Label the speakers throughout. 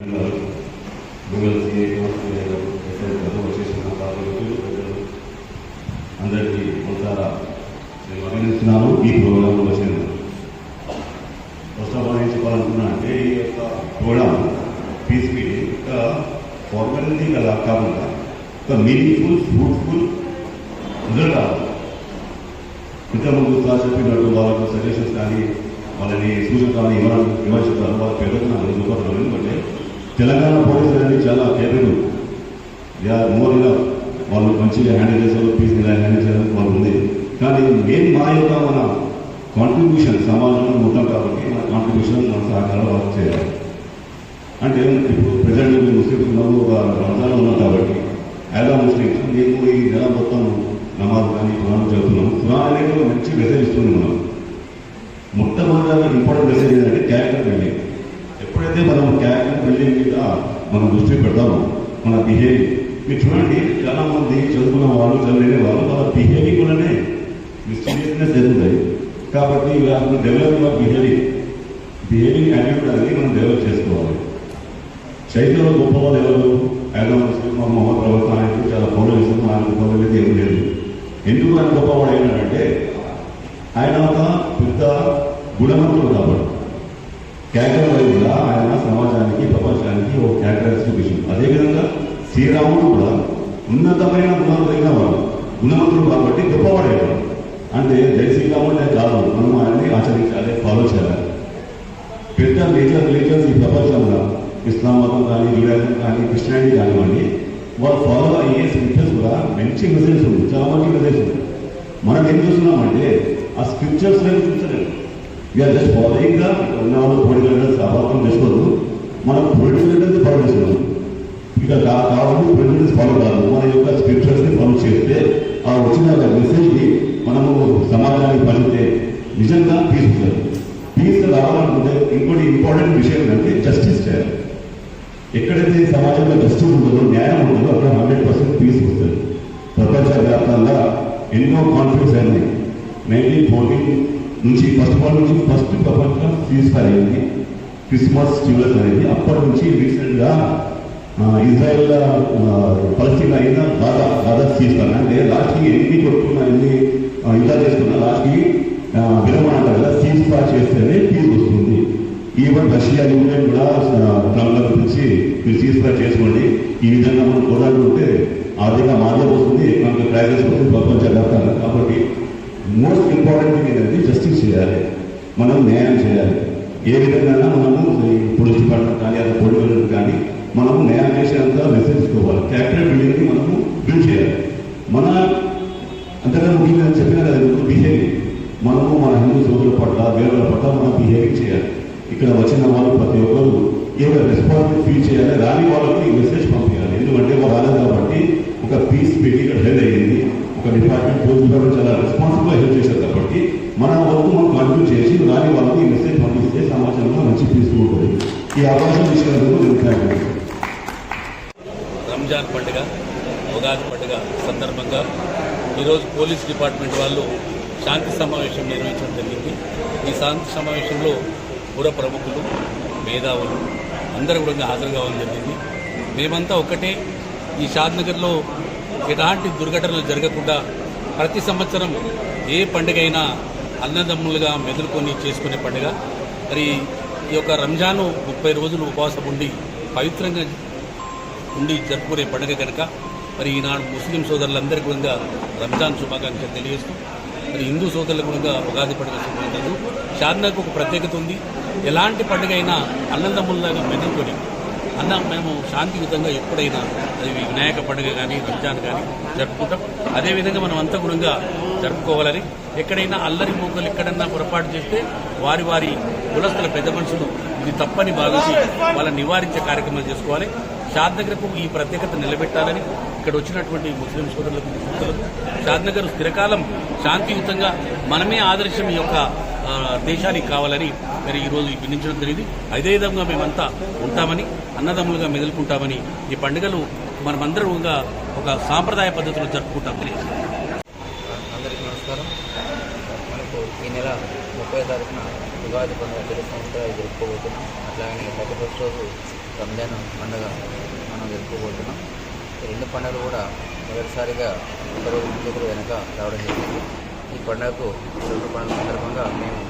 Speaker 1: Google CA వచ్చేసిన పాల్గొనవచ్చు ప్రజలు అందరికీ ఒకసారి నేను అభినందిస్తున్నాను ఈ ప్రోగ్రాంలో వచ్చిన ఫస్ట్ ఆఫ్ ఆల్ చెప్పాలనుకున్నా అంటే ఈ యొక్క ప్రోగ్రామ్ పీస్ మీటింగ్ ఒక ఫార్మాలిటీ అలా కాకుండా ఒక మీనింగ్ఫుల్ ఫ్రూట్ఫుల్ రిజల్ట్ ఇంతకుముందు సార్ చెప్పినట్టు వాళ్ళకు సజెషన్స్ కానీ వాళ్ళని సూచన కానీ ఇవ్వాలని విమర్శిస్తారు వాళ్ళ పెద్దగా నాకు ఎందుకంటే తెలంగాణ పోలీసులు అనేది చాలా capable they are more in వాళ్ళు మంచిగా హ్యాండిల్ చేశారు పీస్ హ్యాండిల్ చేయడానికి వాళ్ళు ఉంది. కానీ మెయిన్ మా యొక్క మన కాంట్రిబ్యూషన్ సమాజంలో ఉంటాం కాబట్టి మన కాంట్రిబ్యూషన్ మన సహకారం వర్క్ చేయాలి. అంటే ఇప్పుడు ప్రజెంట్ మేము ముస్లిమ్స్ ఉన్నాము రంజాన్ ఉన్నాం కాబట్టి యాజ్ ఆ ముస్లిమ్స్ మేము ఈ నెల మొత్తం నమాజ్ కానీ ఖురాన్ చదువుతున్నాము. ఖురాన్ అనేది మంచి మెసేజ్ ఇస్తుంది మనం మొట్టమొదటి ఇంపార్టెంట్ మెసేజ్ ఏంటంటే క్యారెక్టర్ బిల్డింగ్ ఎప్పుడైతే మనం క్యారెక్టర్ బిల్డింగ్ మీద మనం దృష్టి పెడతామో మన బిహేవియర్. మీరు చూడండి చాలా మంది చదువుకున్న వాళ్ళు చదివిన వాళ్ళు వాళ్ళ బిహేవియర్ కూడానే మిస్టీరియస్నెస్ జరుగుతాయి. కాబట్టి develop your behaviour. Behaving attitude అనేది మనం డెవలప్ చేసుకోవాలి. చైతన్యంలో గొప్పవాళ్ళు ఎవరు? ఆయన మొహమ్మద్ ప్రభుత్వం ఆయనకు చాలా పౌరవిస్తాం ఆయన పౌరవిత ఏం లేదు. ఎందుకు ఆయన గొప్పవాడు అయినాడంటే ఆయన ఒక పెద్ద గుణవంతుడు కాబట్టి. కేకల శ్రీరాముడు కూడా ఉన్నతమైన గుణాలు కలిగిన వాడు గుణవంతుడు కాబట్టి గొప్పవాడయ్యాడు అంటే జై శ్రీరాముడే కాదు మనం ఆయన్ని ఆచరించాలి ఫాలో చేయాలి. పెద్ద మేజర్ రిలీజియన్స్ ఈ ప్రపంచంలో ఇస్లాం మతం కానీ జూడాయిజం కానీ క్రిస్టియానిటీ కానివ్వండి వాళ్ళు ఫాలో అయ్యే స్క్రిప్చర్స్ కూడా మంచి మెసేజ్ ఉంది చాలా మంచి మెసేజ్ ఉంది మనం ఏం చూస్తున్నామంటే ఆ స్క్రిప్చర్స్ నేను చూస్తలేదు వీఆర్ జస్ట్ ఫాలోయింగ్గా ఉన్న వాళ్ళు పొలిటికల్ లీడర్స్ అపార్థం చేసుకోదు మనం పొలిటికల్ లీడర్స్ ఫాలో చేస్తున్నాం ఇక కాబట్టి పొలిటికల్ ఫాలో కాదు. మన యొక్క స్క్రిప్చర్స్ని ఫాలో చేస్తే ఆ వచ్చిన మెసేజ్ని మనము సమాజానికి పంచితే నిజంగా పీస్ ఉంటుంది పీస్ రావాలనుకుంటే ఇంకోటి ఇంపార్టెంట్ విషయం ఏంటంటే జస్టిస్ చేయాలి. ఎక్కడైతే సమాజంలో జస్టిస్ ఉంటుందో న్యాయం ఉంటుందో అక్కడ హండ్రెడ్ పర్సెంట్ పీస్ వస్తుంది. ప్రపంచవ్యాప్తంగా ఎన్నో కాన్ఫ్లిక్ట్స్ అయినాయి. నైన్టీన్ ఫోర్టీన్ నుంచి ఫస్ట్ ఆఫ్ ఆల్ నుంచి ఫస్ట్ ప్రపంచం సీజ్ ఫైర్ అయింది. క్రిస్మస్ చివరి అనేది అప్పటి నుంచి రీసెంట్గా ఇజ్రాయెల్ పరిస్థితి అయినా బాగా దాదా చేస్తాను అంటే లాస్ట్కి ఎన్ని కొట్టుకున్నా ఎన్ని ఆ, చేసుకున్నా లాస్ట్కి విరమణ అంటారు కదా సీజ్ ఫైర్ చేస్తేనే పీస్ వస్తుంది. ఈవెన్ రష్యా యూనియన్ కూడా ప్రాబ్లం పిలిచి మీరు సీజ్ ఫైర్ చేసుకోండి. ఈ విధంగా మనం పోరాడుకుంటే ఆర్థిక మార్గం వస్తుంది ఎకనామిక్ క్రైసిస్ వస్తుంది ప్రపంచ వ్యాప్తంగా. కాబట్టి మోస్ట్ ఇంపార్టెంట్ థింగ్ ఏంటంటే జస్టిస్ చేయాలి. మనం న్యాయం చేయాలి. ఏ విధంగా మనము పొడిచి పోలీస్ కానీ అది పొలిటికల్ కానీ మనము నేను చేసేంత మెసేజ్ క్యాపిటల్ బిల్డింగ్ని మనము బిల్డ్ చేయాలి. మన అంతగా ముఖ్యంగా చెప్పిన కదా మనము మన హిందూ సోదరుల పట్ల వేరే పట్ల మనం బిహేవింగ్ చేయాలి. ఇక్కడ వచ్చిన వాళ్ళు ప్రతి ఒక్కరు ఏదో రెస్పాన్సిబిలిటీ ఫీల్ చేయాలి. రాని వాళ్ళకి ఈ మెసేజ్ పంపించాలి. ఎందుకంటే వాళ్ళు రాలేదు కాబట్టి ఒక పీస్ పెట్టి ఇక్కడ హెల్డ్ అయ్యింది. ఒక డిపార్ట్మెంట్ పోలీస్ డిపార్ట్మెంట్ చాలా రెస్పాన్సిబుల్ హెల్ప్ చేశారు కాబట్టి మన వరకు మనం కంటిన్యూ చేసి రాని వాళ్ళకి మెసేజ్ పంపిస్తే సమాజంలో మంచి పీస్ ఉంటుంది. ఈ అవకాశం విషయాలు నేను థ్యాంక్ యూ
Speaker 2: రంజాన్ పండుగ ఉగాది పండుగ సందర్భంగా ఈరోజు పోలీస్ డిపార్ట్మెంట్ వాళ్ళు శాంతి సమావేశం నిర్వహించడం జరిగింది. ఈ శాంతి సమావేశంలో పుర ప్రముఖులు మేధావులు అందరూ కూడా హాజరు కావడం జరిగింది. మేమంతా ఒకటే ఈ షాద్నగర్లో ఎలాంటి దుర్ఘటనలు జరగకుండా ప్రతి సంవత్సరం ఏ పండుగ అయినా అన్నదమ్ములుగా మెదులుకొని చేసుకునే పండుగ. మరి ఈ యొక్క రంజాను ముప్పై రోజులు ఉపవాసం ఉండి పవిత్రంగా ఉండి జరుపుకునే పండుగ కనుక మరి ఈనాడు ముస్లిం సోదరులందరికీ కూడా రంజాన్ శుభాకాంక్షలు తెలియజేస్తూ మరి హిందూ సోదరులకు కూడా ఉగాది పండుగ శుభాకాంక్షలు. షాద్నకు ఒక ప్రత్యేకత ఉంది. ఎలాంటి పండుగ అయినా అన్నదమ్ముల్లాగా మెదులుకొని అన్న మేము శాంతియుతంగా ఎప్పుడైనా అది వినాయక పండుగ కానీ రంజాన్ కానీ జరుపుకుంటాం. అదేవిధంగా మనం అంత గుణంగా జరుపుకోవాలని ఎక్కడైనా అల్లరి మూకలు ఎక్కడన్నా పొరపాటు చేస్తే వారి వారి కులస్తుల పెద్ద మనుషులు ఇది తప్పని భావించి వాళ్ళని నివారించే కార్యక్రమాలు చేసుకోవాలి. షాద్నగర్కు ఈ ప్రత్యేకత నిలబెట్టాలని ఇక్కడ వచ్చినటువంటి ముస్లిం సోదరులకు భక్తులకు షాద్నగర్ స్థిరకాలం శాంతియుతంగా మనమే ఆదర్శం ఈ యొక్క దేశానికి కావాలని మరి ఈరోజు వినించడం జరిగింది. అదే విధంగా మేమంతా ఉంటామని అన్నదమ్ములుగా మెదులుకుంటామని ఈ పండుగలు మనమందరం ఒక సాంప్రదాయ పద్ధతిలో జరుపుకుంటాం. తెలియజేస్తాం
Speaker 3: అందరికీ నమస్కారం మనకు ఈ నెల ముప్పై తారీఖున ఉగాది పండుగ తెలుసుకుంటే జరుపుకోబోతున్నాం. అట్లాగనే థర్టీ ఫస్ట్ రోజు రంజాన్ పండుగ మనం జరుపుకోబోతున్నాం. ఈ రెండు పండుగలు కూడా మొదటిసారిగా ఒకరోజు ముందుకు వెనక రావడం జరిగింది. ఈ పండుగకు రెండు పండుగల సందర్భంగా మేము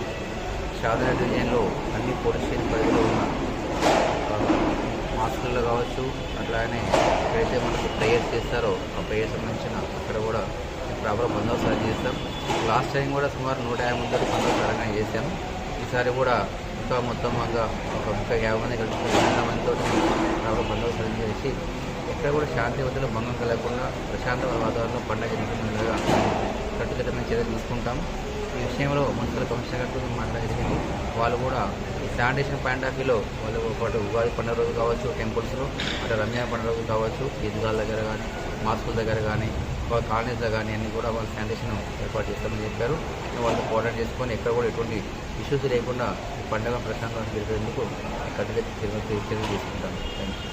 Speaker 3: షాదన డివిజన్లో అన్ని పోలీస్ స్టేషన్ పరిధిలో ఉన్న మాస్కుల్లో కావచ్చు అట్లానే ఎక్కడైతే మనకు ప్రేయర్స్ చేస్తారో ఆ ప్రేయర్ సంబంధించిన అక్కడ కూడా ప్రాపర్ బందోబస్తు చేస్తాం లాస్ట్ టైం కూడా సుమారు నూట యాభై మంది వరకు బందోబస్తు ఈసారి కూడా ఇంకా మొత్తంగా ఒక ముప్పై యాభై మంది కలిసి వంద మందితో ప్రాపర్ బందోబస్తు చేసి ఎక్కడ కూడా శాంతి వద్దలో భంగం కలగకుండా ప్రశాంత వాతావరణంలో పండుగ జరుగుతుండగా కట్టుదిట్టమైన చర్యలు తీసుకుంటాం. ఈ విషయంలో మున్సిపల్ కమిషనర్ గారితో మాట్లాడింది వాళ్ళు కూడా ఈ శానిటేషన్ పాయింట్ ఆఫ్ వ్యూలో వాళ్ళు పాటు ఉగాది పండుగ రోజు కావచ్చు టెంపుల్స్లో అటు రంజాన్ పండుగ రోజు కావచ్చు ఈద్గాల దగ్గర కానీ మాస్కుల దగ్గర కానీ వాళ్ళ కాలనీస్లో కానీ అన్నీ కూడా వాళ్ళు శానిటేషన్ ఏర్పాటు చేస్తామని చెప్పారు. వాళ్ళు కోఆర్డినేట్ చేసుకొని ఎక్కడ కూడా ఎటువంటి ఇష్యూస్ లేకుండా పండుగ ప్రశాంతంగా జరిపేందుకు కట్టుదిట్ట చర్యలు తీసుకుంటాం థ్యాంక్ యూ